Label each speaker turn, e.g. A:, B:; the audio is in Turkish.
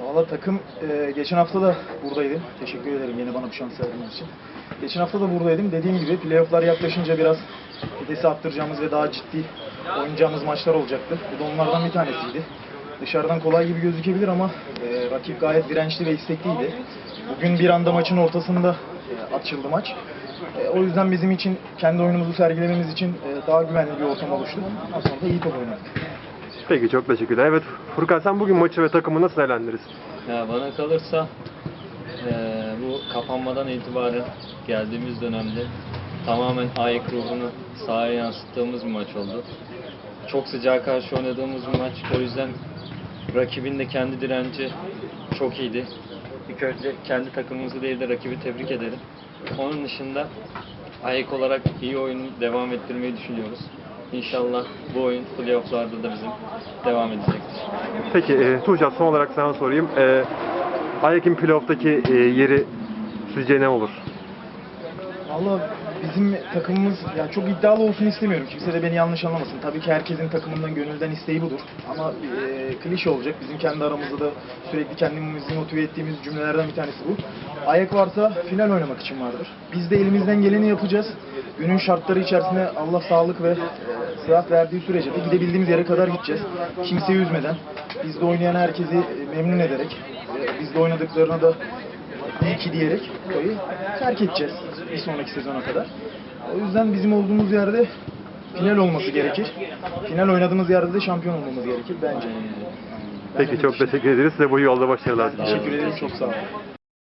A: Valla takım e, geçen hafta da buradaydı. Teşekkür ederim yine bana bu şans verdiğiniz için. Geçen hafta da buradaydım. Dediğim gibi playofflar yaklaşınca biraz vitesi arttıracağımız ve daha ciddi oynayacağımız maçlar olacaktı. Bu da onlardan bir tanesiydi. Dışarıdan kolay gibi gözükebilir ama e, rakip gayet dirençli ve istekliydi. Bugün bir anda maçın ortasında e, açıldı maç. E, o yüzden bizim için kendi oyunumuzu sergilememiz için e, daha güvenli bir ortam oluştu. Ondan sonra da iyi top oynadık.
B: Peki çok teşekkürler. Evet Furkan sen bugün maçı ve takımı nasıl değerlendirirsin?
C: Ya bana kalırsa eee, bu kapanmadan itibaren geldiğimiz dönemde tamamen AYK ruhunu sahaya yansıttığımız bir maç oldu. Çok sıcağa karşı oynadığımız bir maç. O yüzden rakibin de kendi direnci çok iyiydi. İlk önce kendi takımımızı değil de rakibi tebrik ederim. Onun dışında AYK olarak iyi oyunu devam ettirmeyi düşünüyoruz. İnşallah bu oyun playofflarda da bizim devam edecektir.
B: Peki e, Tuğcan son olarak sana sorayım. E, Ayak'ın playoff'taki e, yeri sizce ne olur?
A: Valla bizim takımımız ya çok iddialı olsun istemiyorum. Kimse de beni yanlış anlamasın. Tabii ki herkesin takımından gönülden isteği budur. Ama e, klişe olacak. Bizim kendi aramızda da sürekli kendimizi motive ettiğimiz cümlelerden bir tanesi bu. Ayak varsa final oynamak için vardır. Biz de elimizden geleni yapacağız. Günün şartları içerisinde Allah sağlık ve e, sıhhat verdiği sürece de gidebildiğimiz yere kadar gideceğiz. Kimseyi üzmeden, bizde oynayan herkesi memnun ederek, e, bizde oynadıklarına da iyi ki diyerek burayı terk edeceğiz bir sonraki sezona kadar. O yüzden bizim olduğumuz yerde final olması gerekir. Final oynadığımız yerde de şampiyon olmamız gerekir bence.
B: Peki çok teşekkür ederiz. Size bu yolda başarılar diliyorum.
A: Teşekkür ederim. Çok sağ olun.